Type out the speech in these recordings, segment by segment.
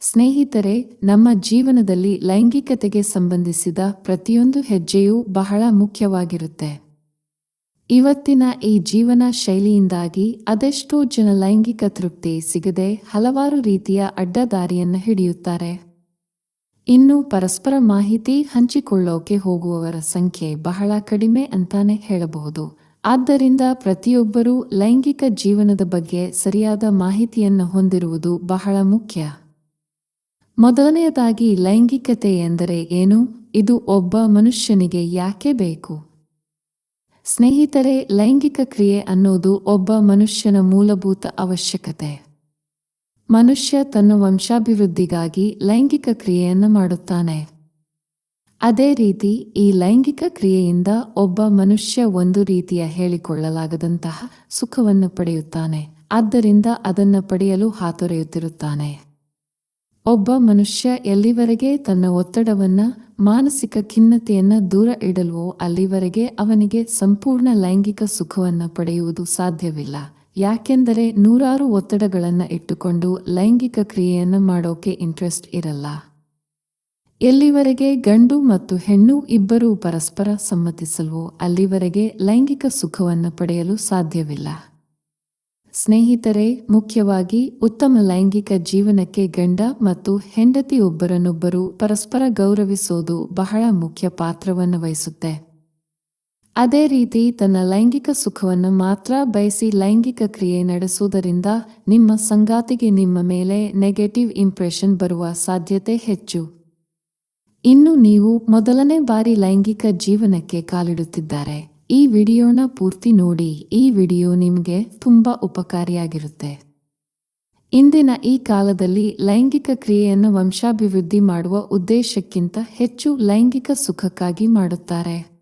ಸ್ನೇಹಿತರೆ, ನಮ್ಮ ಜೀವನದಲ್ಲಿ ಲೈಂಗಿಕತೆಗೆ ಸಂಬಂಧಿಸಿದ ಪ್ರತಿಯೊಂದು ಹೆಜ್ಜೆಯೂ ಬಹಳ ಮುಖ್ಯವಾಗಿರುತ್ತೆ. ಇವತ್ತಿನ ಈ ಜೀವನ ಶೈಲಿಯಿಂದಾಗಿ ಅದೆಷ್ಟೋ ಜನ ಲೈಂಗಿಕ ತೃಪ್ತಿ ಸಿಗದೆ ಹಲವಾರು ರೀತಿಯ ಅಡ್ಡದಾರಿಯನ್ನು ಹಿಡಿಯುತ್ತಾರೆ. ಇನ್ನು ಪರಸ್ಪರ ಮಾಹಿತಿ ಹಂಚಿಕೊಳ್ಳೋಕೆ ಹೋಗುವವರ ಸಂಖ್ಯೆ ಬಹಳ ಕಡಿಮೆ ಅಂತಾನೆ ಹೇಳಬಹುದು. ಆದ್ದರಿಂದ ಪ್ರತಿಯೊಬ್ಬರೂ ಲೈಂಗಿಕ ಜೀವನದ ಬಗ್ಗೆ ಸರಿಯಾದ ಮಾಹಿತಿಯನ್ನು ಹೊಂದಿರುವುದು ಬಹಳ ಮುಖ್ಯ. ಮೊದಲನೆಯದಾಗಿ ಲೈಂಗಿಕತೆ ಎಂದರೆ ಏನು? ಇದು ಒಬ್ಬ ಮನುಷ್ಯನಿಗೆ ಯಾಕೆ ಬೇಕು? ಸ್ನೇಹಿತರೆ, ಲೈಂಗಿಕ ಕ್ರಿಯೆ ಅನ್ನೋದು ಒಬ್ಬ ಮನುಷ್ಯನ ಮೂಲಭೂತ ಅವಶ್ಯಕತೆ. ಮನುಷ್ಯ ತನ್ನ ವಂಶಾಭಿವೃದ್ಧಿಗಾಗಿ ಲೈಂಗಿಕ ಕ್ರಿಯೆಯನ್ನು ಮಾಡುತ್ತಾನೆ. ಅದೇ ರೀತಿ ಈ ಲೈಂಗಿಕ ಕ್ರಿಯೆಯಿಂದ ಒಬ್ಬ ಮನುಷ್ಯ ಒಂದು ರೀತಿಯ ಹೇಳಿಕೊಳ್ಳಲಾಗದಂತಹ ಸುಖವನ್ನು ಪಡೆಯುತ್ತಾನೆ. ಆದ್ದರಿಂದ ಅದನ್ನು ಪಡೆಯಲು ಹಾತೊರೆಯುತ್ತಿರುತ್ತಾನೆ. ಒಬ್ಬ ಮನುಷ್ಯ ಎಲ್ಲಿವರೆಗೆ ತನ್ನ ಒತ್ತಡವನ್ನು, ಮಾನಸಿಕ ಖಿನ್ನತೆಯನ್ನು ದೂರ ಇಡಲ್ವೋ ಅಲ್ಲಿವರೆಗೆ ಅವನಿಗೆ ಸಂಪೂರ್ಣ ಲೈಂಗಿಕ ಸುಖವನ್ನ ಪಡೆಯುವುದು ಸಾಧ್ಯವಿಲ್ಲ. ಯಾಕೆಂದರೆ ನೂರಾರು ಒತ್ತಡಗಳನ್ನು ಇಟ್ಟುಕೊಂಡು ಲೈಂಗಿಕ ಕ್ರಿಯೆಯನ್ನು ಮಾಡೋಕೆ ಇಂಟ್ರೆಸ್ಟ್ ಇರಲ್ಲ. ಎಲ್ಲಿವರೆಗೆ ಗಂಡು ಮತ್ತು ಹೆಣ್ಣು ಇಬ್ಬರೂ ಪರಸ್ಪರ ಸಮ್ಮತಿಸಲ್ವೋ ಅಲ್ಲಿವರೆಗೆ ಲೈಂಗಿಕ ಸುಖವನ್ನು ಪಡೆಯಲು ಸಾಧ್ಯವಿಲ್ಲ. ಸ್ನೇಹಿತರೆ, ಮುಖ್ಯವಾಗಿ ಉತ್ತಮ ಲೈಂಗಿಕ ಜೀವನಕ್ಕೆ ಗಂಡ ಮತ್ತು ಹೆಂಡತಿ ಒಬ್ಬರನ್ನೊಬ್ಬರು ಪರಸ್ಪರ ಗೌರವಿಸೋದು ಬಹಳ ಮುಖ್ಯ ಪಾತ್ರವನ್ನು ವಹಿಸುತ್ತೆ. ಅದೇ ರೀತಿ ತನ್ನ ಲೈಂಗಿಕ ಸುಖವನ್ನು ಮಾತ್ರ ಬಯಸಿ ಲೈಂಗಿಕ ಕ್ರಿಯೆ ನಡೆಸುವುದರಿಂದ ನಿಮ್ಮ ಸಂಗಾತಿಗೆ ನಿಮ್ಮ ಮೇಲೆ ನೆಗೆಟಿವ್ ಇಂಪ್ರೆಷನ್ ಬರುವ ಸಾಧ್ಯತೆ ಹೆಚ್ಚು. ಇನ್ನು ನೀವು ಮೊದಲನೇ ಬಾರಿ ಲೈಂಗಿಕ ಜೀವನಕ್ಕೆ ಕಾಲಿಡುತ್ತಿದ್ದಾರೆ. ಈ ವಿಡಿಯೋನ ಪೂರ್ತಿ ನೋಡಿ. ಈ ವಿಡಿಯೋ ನಿಮಗೆ ತುಂಬ ಉಪಕಾರಿಯಾಗಿರುತ್ತೆ. ಇಂದಿನ ಈ ಕಾಲದಲ್ಲಿ ಲೈಂಗಿಕ ಕ್ರಿಯೆಯನ್ನು ವಂಶಾಭಿವೃದ್ಧಿ ಮಾಡುವ ಉದ್ದೇಶಕ್ಕಿಂತ ಹೆಚ್ಚು ಲೈಂಗಿಕ ಸುಖಕ್ಕಾಗಿ ಮಾಡುತ್ತಾರೆ.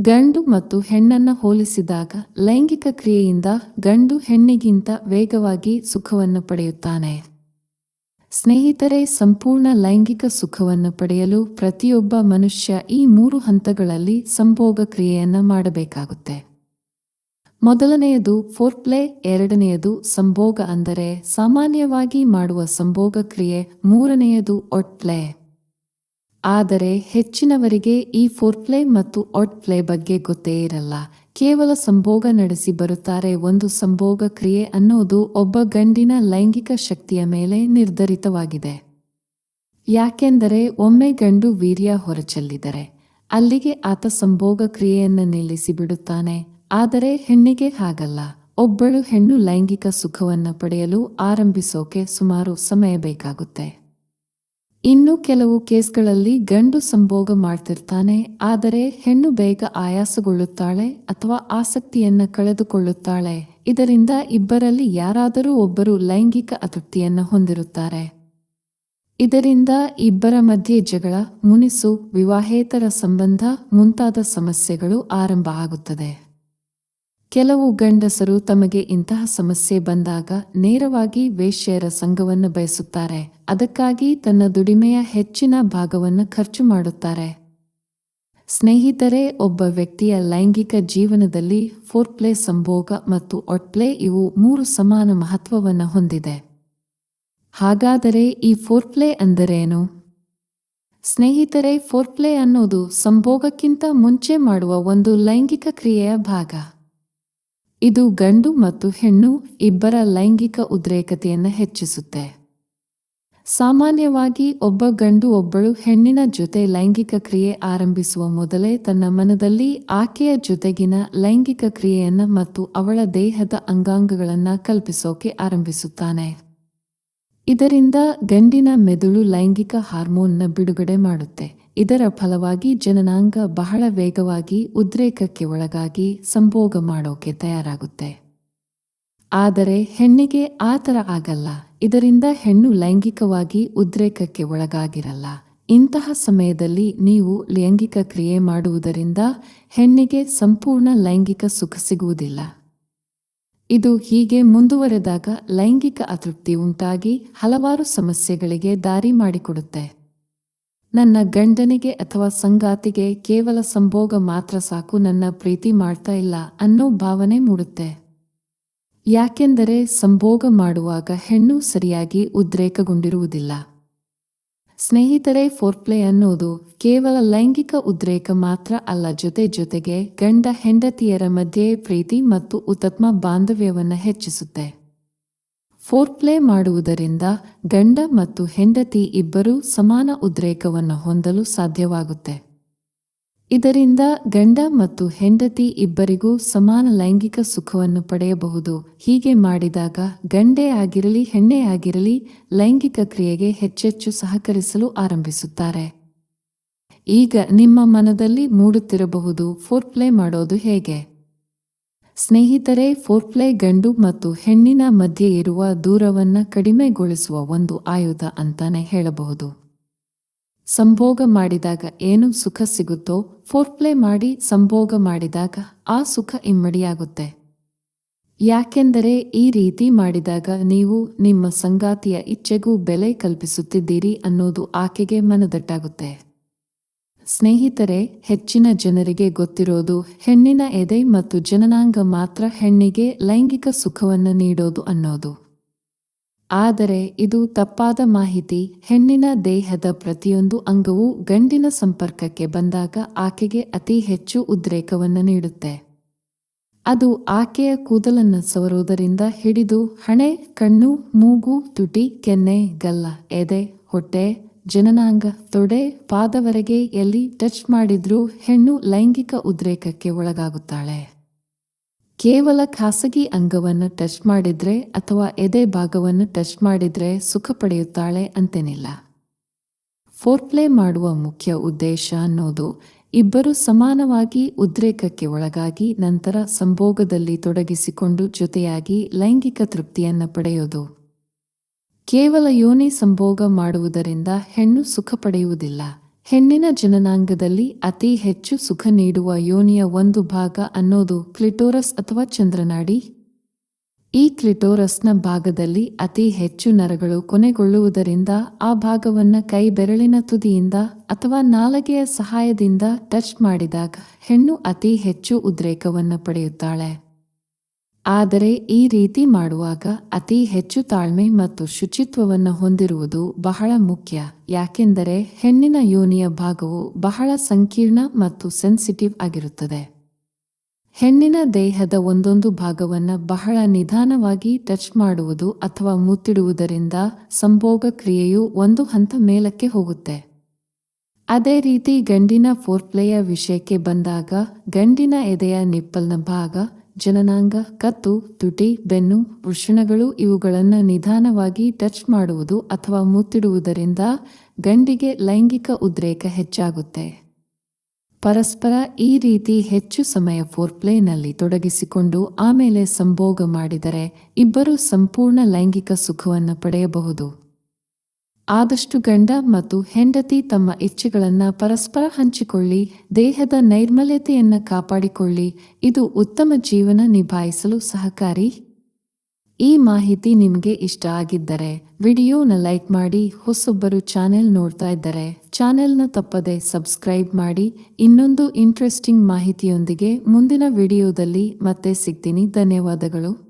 ಗಂಡು ಮತ್ತು ಹೆಣ್ಣನ್ನು ಹೋಲಿಸಿದಾಗ ಲೈಂಗಿಕ ಕ್ರಿಯೆಯಿಂದ ಗಂಡು ಹೆಣ್ಣಿಗಿಂತ ವೇಗವಾಗಿ ಸುಖವನ್ನು ಪಡೆಯುತ್ತಾನೆ. ಸ್ನೇಹಿತರೆ, ಸಂಪೂರ್ಣ ಲೈಂಗಿಕ ಸುಖವನ್ನು ಪಡೆಯಲು ಪ್ರತಿಯೊಬ್ಬ ಮನುಷ್ಯ ಈ ಮೂರು ಹಂತಗಳಲ್ಲಿ ಸಂಭೋಗ ಕ್ರಿಯೆಯನ್ನು ಮಾಡಬೇಕಾಗುತ್ತೆ. ಮೊದಲನೆಯದು ಫೋರ್ಪ್ಲೇ, ಎರಡನೆಯದು ಸಂಭೋಗ ಅಂದರೆ ಸಾಮಾನ್ಯವಾಗಿ ಮಾಡುವ ಸಂಭೋಗ ಕ್ರಿಯೆ, ಮೂರನೆಯದು ಒಟ್ಪ್ಲೇ ಆದರೆ ಹೆಚ್ಚಿನವರಿಗೆ ಈ ಫೋರ್ಪ್ಲೇ ಮತ್ತು ಒಟ್ಪ್ಲೇ ಬಗ್ಗೆ ಗೊತ್ತೇ ಇರಲ್ಲ. ಕೇವಲ ಸಂಭೋಗ ನಡೆಸಿ ಬರುತ್ತಾರೆ. ಒಂದು ಸಂಭೋಗ ಕ್ರಿಯೆ ಅನ್ನೋದು ಒಬ್ಬ ಗಂಡಿನ ಲೈಂಗಿಕ ಶಕ್ತಿಯ ಮೇಲೆ ನಿರ್ಧರಿತವಾಗಿದೆ. ಯಾಕೆಂದರೆ ಒಮ್ಮೆ ಗಂಡು ವೀರ್ಯ ಹೊರಚೆಲ್ಲಿದರೆ, ಅಲ್ಲಿಗೆ ಆತ ಸಂಭೋಗ ಕ್ರಿಯೆಯನ್ನು ನಿಲ್ಲಿಸಿ ಬಿಡುತ್ತಾನೆ. ಆದರೆ ಹೆಣ್ಣಿಗೆ ಹಾಗಲ್ಲ. ಒಬ್ಬಳು ಹೆಣ್ಣು ಲೈಂಗಿಕ ಸುಖವನ್ನು ಪಡೆಯಲು ಆರಂಭಿಸೋಕೆ ಸುಮಾರು ಸಮಯ ಬೇಕಾಗುತ್ತೆ. ಇನ್ನು ಕೆಲವು ಕೇಸ್ಗಳಲ್ಲಿ ಗಂಡು ಸಂಭೋಗ ಮಾಡ್ತಿರ್ತಾನೆ, ಆದರೆ ಹೆಣ್ಣು ಬೇಗ ಆಯಾಸಗೊಳ್ಳುತ್ತಾಳೆ ಅಥವಾ ಆಸಕ್ತಿಯನ್ನ ಕಳೆದುಕೊಳ್ಳುತ್ತಾಳೆ. ಇದರಿಂದ ಇಬ್ಬರಲ್ಲಿ ಯಾರಾದರೂ ಒಬ್ಬರು ಲೈಂಗಿಕ ಅತೃಪ್ತಿಯನ್ನು ಹೊಂದಿರುತ್ತಾರೆ. ಇದರಿಂದ ಇಬ್ಬರ ಮಧ್ಯೆ ಜಗಳ, ಮುನಿಸು, ವಿವಾಹೇತರ ಸಂಬಂಧ ಮುಂತಾದ ಸಮಸ್ಯೆಗಳು ಆರಂಭ ಆಗುತ್ತದೆ. ಕೆಲವು ಗಂಡಸರು ತಮಗೆ ಇಂತಹ ಸಮಸ್ಯೆ ಬಂದಾಗ ನೇರವಾಗಿ ವೇಶ್ಯರ ಸಂಘವನ್ನು ಬಯಸುತ್ತಾರೆ. ಅದಕ್ಕಾಗಿ ತನ್ನ ದುಡಿಮೆಯ ಹೆಚ್ಚಿನ ಭಾಗವನ್ನು ಖರ್ಚು ಮಾಡುತ್ತಾರೆ. ಸ್ನೇಹಿತರೆ, ಒಬ್ಬ ವ್ಯಕ್ತಿಯ ಲೈಂಗಿಕ ಜೀವನದಲ್ಲಿ ಫೋರ್ಪ್ಲೇ ಸಂಭೋಗ ಮತ್ತು ಒಟ್ಪ್ಲೇ ಇವು ಮೂರು ಸಮಾನ ಮಹತ್ವವನ್ನು ಹೊಂದಿದೆ. ಹಾಗಾದರೆ ಈ ಫೋರ್ಪ್ಲೇ ಅಂದರೇನು? ಸ್ನೇಹಿತರೆ, ಫೋರ್ಪ್ಲೇ ಅನ್ನೋದು ಸಂಭೋಗಕ್ಕಿಂತ ಮುಂಚೆ ಮಾಡುವ ಒಂದು ಲೈಂಗಿಕ ಕ್ರಿಯೆಯ ಭಾಗ. ಇದು ಗಂಡು ಮತ್ತು ಹೆಣ್ಣು ಇಬ್ಬರ ಲೈಂಗಿಕ ಉದ್ರೇಕತೆಯನ್ನು ಹೆಚ್ಚಿಸುತ್ತೆ. ಸಾಮಾನ್ಯವಾಗಿ ಒಬ್ಬ ಗಂಡು ಒಬ್ಬಳು ಹೆಣ್ಣಿನ ಜೊತೆ ಲೈಂಗಿಕ ಕ್ರಿಯೆ ಆರಂಭಿಸುವ ಮೊದಲೇ ತನ್ನ ಮನದಲ್ಲಿ ಆಕೆಯ ಜೊತೆಗಿನ ಲೈಂಗಿಕ ಕ್ರಿಯೆಯನ್ನು ಮತ್ತು ಅವಳ ದೇಹದ ಅಂಗಾಂಗಗಳನ್ನು ಕಲ್ಪಿಸೋಕೆ ಆರಂಭಿಸುತ್ತಾನೆ. ಇದರಿಂದ ಗಂಡಿನ ಮೆದುಳು ಲೈಂಗಿಕ ಹಾರ್ಮೋನ್ನ ಬಿಡುಗಡೆ ಮಾಡುತ್ತೆ. ಇದರ ಫಲವಾಗಿ ಜನನಾಂಗ ಬಹಳ ವೇಗವಾಗಿ ಉದ್ರೇಕಕ್ಕೆ ಒಳಗಾಗಿ ಸಂಭೋಗ ಮಾಡೋಕೆ ತಯಾರಾಗುತ್ತೆ. ಆದರೆ ಹೆಣ್ಣಿಗೆ ಆ ಥರ ಆಗಲ್ಲ. ಇದರಿಂದ ಹೆಣ್ಣು ಲೈಂಗಿಕವಾಗಿ ಉದ್ರೇಕಕ್ಕೆ ಒಳಗಾಗಿರಲ್ಲ. ಇಂತಹ ಸಮಯದಲ್ಲಿ ನೀವು ಲೈಂಗಿಕ ಕ್ರಿಯೆ ಮಾಡುವುದರಿಂದ ಹೆಣ್ಣಿಗೆ ಸಂಪೂರ್ಣ ಲೈಂಗಿಕ ಸುಖ ಸಿಗುವುದಿಲ್ಲ. ಇದು ಹೀಗೆ ಮುಂದುವರೆದಾಗ ಲೈಂಗಿಕ ಅತೃಪ್ತಿ ಉಂಟಾಗಿ ಹಲವಾರು ಸಮಸ್ಯೆಗಳಿಗೆ ದಾರಿ ಮಾಡಿಕೊಡುತ್ತೆ. ನನ್ನ ಗಂಡನಿಗೆ ಅಥವಾ ಸಂಗಾತಿಗೆ ಕೇವಲ ಸಂಭೋಗ ಮಾತ್ರ ಸಾಕು ನನ್ನ ಪ್ರೀತಿ ಮಾಡ್ತಾ ಇಲ್ಲ ಅನ್ನೋ ಭಾವನೆ ಮೂಡುತ್ತೆ. ಯಾಕೆಂದರೆ ಸಂಭೋಗ ಮಾಡುವಾಗ ಹೆಣ್ಣು ಸರಿಯಾಗಿ ಉದ್ರೇಕಗೊಂಡಿರುವುದಿಲ್ಲ. ಸ್ನೇಹಿತರೇ, ಫೋರ್ಪ್ಲೇ ಅನ್ನೋದು ಕೇವಲ ಲೈಂಗಿಕ ಉದ್ರೇಕ ಮಾತ್ರ ಅಲ್ಲ, ಜೊತೆ ಜೊತೆಗೆ ಗಂಡ ಹೆಂಡತಿಯರ ಮಧ್ಯೆ ಪ್ರೀತಿ ಮತ್ತು ಉತ್ತಮ ಬಾಂಧವ್ಯವನ್ನು ಹೆಚ್ಚಿಸುತ್ತೆ. ಫೋರ್ಪ್ಲೇ ಮಾಡುವುದರಿಂದ ಗಂಡ ಮತ್ತು ಹೆಂಡತಿ ಇಬ್ಬರೂ ಸಮಾನ ಉದ್ರೇಕವನ್ನು ಹೊಂದಲು ಸಾಧ್ಯವಾಗುತ್ತೆ. ಇದರಿಂದ ಗಂಡ ಮತ್ತು ಹೆಂಡತಿ ಇಬ್ಬರಿಗೂ ಸಮಾನ ಲೈಂಗಿಕ ಸುಖವನ್ನು ಪಡೆಯಬಹುದು. ಹೀಗೆ ಮಾಡಿದಾಗ ಗಂಡೇ ಆಗಿರಲಿ, ಹೆಣ್ಣೆ ಆಗಿರಲಿ ಲೈಂಗಿಕ ಕ್ರಿಯೆಗೆ ಹೆಚ್ಚೆಚ್ಚು ಸಹಕರಿಸಲು ಆರಂಭಿಸುತ್ತಾರೆ. ಈಗ ನಿಮ್ಮ ಮನದಲ್ಲಿ ಮೂಡುತ್ತಿರಬಹುದು ಫೋರ್ಪ್ಲೇ ಮಾಡೋದು ಹೇಗೆ? ಸ್ನೇಹಿತರೆ, ಫೋರ್ಪ್ಲೇ ಗಂಡು ಮತ್ತು ಹೆಣ್ಣಿನ ಮಧ್ಯೆ ಇರುವ ದೂರವನ್ನು ಕಡಿಮೆಗೊಳಿಸುವ ಒಂದು ಆಯುಧ ಅಂತಾನೆ ಹೇಳಬಹುದು. ಸಂಭೋಗ ಮಾಡಿದಾಗ ಏನು ಸುಖ ಸಿಗುತ್ತೋ ಫೋರ್ಪ್ಲೇ ಮಾಡಿ ಸಂಭೋಗ ಮಾಡಿದಾಗ ಆ ಸುಖ ಇಮ್ಮಡಿಯಾಗುತ್ತೆ. ಯಾಕೆಂದರೆ ಈ ರೀತಿ ಮಾಡಿದಾಗ ನೀವು ನಿಮ್ಮ ಸಂಗಾತಿಯ ಇಚ್ಛೆಗೂ ಬೆಲೆ ಕಲ್ಪಿಸುತ್ತಿದ್ದೀರಿ ಅನ್ನೋದು ಆಕೆಗೆ ಮನದಟ್ಟಾಗುತ್ತೆ. ಸ್ನೇಹಿತರೆ, ಹೆಚ್ಚಿನ ಜನರಿಗೆ ಗೊತ್ತಿರೋದು ಹೆಣ್ಣಿನ ಎದೆ ಮತ್ತು ಜನನಾಂಗ ಮಾತ್ರ ಹೆಣ್ಣಿಗೆ ಲೈಂಗಿಕ ಸುಖವನ್ನು ನೀಡೋದು ಅನ್ನೋದು. ಆದರೆ ಇದು ತಪ್ಪಾದ ಮಾಹಿತಿ, ಹೆಣ್ಣಿನ ದೇಹದ ಪ್ರತಿಯೊಂದು ಅಂಗವು ಗಂಡಿನ ಸಂಪರ್ಕಕ್ಕೆ ಬಂದಾಗ ಆಕೆಗೆ ಅತಿ ಹೆಚ್ಚು ಉದ್ರೇಕವನ್ನು ನೀಡುತ್ತೆ. ಅದು ಆಕೆಯ ಕೂದಲನ್ನು ಸವರುವುದರಿಂದ ಹಿಡಿದು ಹಣೆ, ಕಣ್ಣು, ಮೂಗು, ತುಟಿ, ಕೆನ್ನೆ, ಗಲ್ಲ, ಎದೆ, ಹೊಟ್ಟೆ, ಜನನಾಂಗ, ತೊಡೆ, ಪಾದವರೆಗೆ ಎಲ್ಲಿ ಟಚ್ ಮಾಡಿದ್ರೂ ಹೆಣ್ಣು ಲೈಂಗಿಕ ಉದ್ರೇಕಕ್ಕೆ ಒಳಗಾಗುತ್ತಾಳೆ. ಕೇವಲ ಖಾಸಗಿ ಅಂಗವನ್ನು ಟಚ್ ಮಾಡಿದರೆ ಅಥವಾ ಎದೆ ಭಾಗವನ್ನು ಟಚ್ ಮಾಡಿದರೆ ಸುಖ ಪಡೆಯುತ್ತಾಳೆ ಅಂತೇನಿಲ್ಲ. ಫೋರ್ಪ್ಲೇ ಮಾಡುವ ಮುಖ್ಯ ಉದ್ದೇಶ ಅನ್ನೋದು ಇಬ್ಬರು ಸಮಾನವಾಗಿ ಉದ್ರೇಕಕ್ಕೆ ಒಳಗಾಗಿ ನಂತರ ಸಂಭೋಗದಲ್ಲಿ ತೊಡಗಿಸಿಕೊಂಡು ಜೊತೆಯಾಗಿ ಲೈಂಗಿಕ ತೃಪ್ತಿಯನ್ನು ಪಡೆಯೋದು. ಕೇವಲ ಯೋನಿ ಸಂಭೋಗ ಮಾಡುವುದರಿಂದ ಹೆಣ್ಣು ಸುಖ ಪಡೆಯುವುದಿಲ್ಲ. ಹೆಣ್ಣಿನ ಜನನಾಂಗದಲ್ಲಿ ಅತಿ ಹೆಚ್ಚು ಸುಖ ನೀಡುವ ಯೋನಿಯ ಒಂದು ಭಾಗ ಅನ್ನೋದು ಕ್ಲಿಟೋರಸ್ ಅಥವಾ ಚಂದ್ರನಾಡಿ. ಈ ಕ್ಲಿಟೋರಸ್ನ ಭಾಗದಲ್ಲಿ ಅತಿ ಹೆಚ್ಚು ನರಗಳು ಕೊನೆಗೊಳ್ಳುವುದರಿಂದ ಆ ಭಾಗವನ್ನು ಕೈ ಬೆರಳಿನ ತುದಿಯಿಂದ ಅಥವಾ ನಾಲಗೆಯ ಸಹಾಯದಿಂದ ಟಚ್ ಮಾಡಿದಾಗ ಹೆಣ್ಣು ಅತಿ ಹೆಚ್ಚು ಉದ್ರೇಕವನ್ನು ಪಡೆಯುತ್ತಾಳೆ. ಆದರೆ ಈ ರೀತಿ ಮಾಡುವಾಗ ಅತಿ ಹೆಚ್ಚು ತಾಳ್ಮೆ ಮತ್ತು ಶುಚಿತ್ವವನ್ನು ಹೊಂದಿರುವುದು ಬಹಳ ಮುಖ್ಯ. ಯಾಕೆಂದರೆ ಹೆಣ್ಣಿನ ಯೋನಿಯ ಭಾಗವು ಬಹಳ ಸಂಕೀರ್ಣ ಮತ್ತು ಸೆನ್ಸಿಟಿವ್ ಆಗಿರುತ್ತದೆ. ಹೆಣ್ಣಿನ ದೇಹದ ಒಂದೊಂದು ಭಾಗವನ್ನು ಬಹಳ ನಿಧಾನವಾಗಿ ಟಚ್ ಮಾಡುವುದು ಅಥವಾ ಮುತ್ತಿಡುವುದರಿಂದ ಸಂಭೋಗ ಕ್ರಿಯೆಯು ಒಂದು ಹಂತ ಮೇಲಕ್ಕೆ ಹೋಗುತ್ತೆ. ಅದೇ ರೀತಿ ಗಂಡಿನ ಫೋರ್ಪ್ಲೇಯ ವಿಷಯಕ್ಕೆ ಬಂದಾಗ ಗಂಡಿನ ಎದೆಯ ನಿಪ್ಪಲ್ನ ಭಾಗ ಜನನಾಂಗ ಕತ್ತು, ತುಟಿ, ಬೆನ್ನು, ವೃಷಣಗಳು ಇವುಗಳನ್ನು ನಿಧಾನವಾಗಿ ಟಚ್ ಮಾಡುವುದು ಅಥವಾ ಮುತ್ತಿಡುವುದರಿಂದ ಗಂಡಿಗೆ ಲೈಂಗಿಕ ಉದ್ರೇಕ ಹೆಚ್ಚಾಗುತ್ತೆ. ಪರಸ್ಪರ ಈ ರೀತಿ ಹೆಚ್ಚು ಸಮಯ ಫೋರ್ಪ್ಲೇನಲ್ಲಿ ತೊಡಗಿಸಿಕೊಂಡು ಆಮೇಲೆ ಸಂಭೋಗ ಮಾಡಿದರೆ ಇಬ್ಬರು ಸಂಪೂರ್ಣ ಲೈಂಗಿಕ ಸುಖವನ್ನು ಪಡೆಯಬಹುದು. ಆದಷ್ಟು ಗಂಡ ಮತ್ತು ಹೆಂಡತಿ ತಮ್ಮ ಇಚ್ಛೆಗಳನ್ನು ಪರಸ್ಪರ ಹಂಚಿಕೊಳ್ಳಿ, ದೇಹದ ನೈರ್ಮಲ್ಯತೆಯನ್ನು ಕಾಪಾಡಿಕೊಳ್ಳಿ, ಇದು ಉತ್ತಮ ಜೀವನ ನಿಭಾಯಿಸಲು ಸಹಕಾರಿ. ಈ ಮಾಹಿತಿ ನಿಮಗೆ ಇಷ್ಟ ಆಗಿದ್ದರೆ ವಿಡಿಯೋನ ಲೈಕ್ ಮಾಡಿ, ಹೊಸೊಬ್ಬರು ಚಾನೆಲ್ ನೋಡ್ತಾ ಇದ್ದರೆ ಚಾನೆಲ್ನ ತಪ್ಪದೆ ಸಬ್ಸ್ಕ್ರೈಬ್ ಮಾಡಿ. ಇನ್ನೊಂದು ಇಂಟ್ರೆಸ್ಟಿಂಗ್ ಮಾಹಿತಿಯೊಂದಿಗೆ ಮುಂದಿನ ವಿಡಿಯೋದಲ್ಲಿ ಮತ್ತೆ ಸಿಗ್ತೀನಿ. ಧನ್ಯವಾದಗಳು.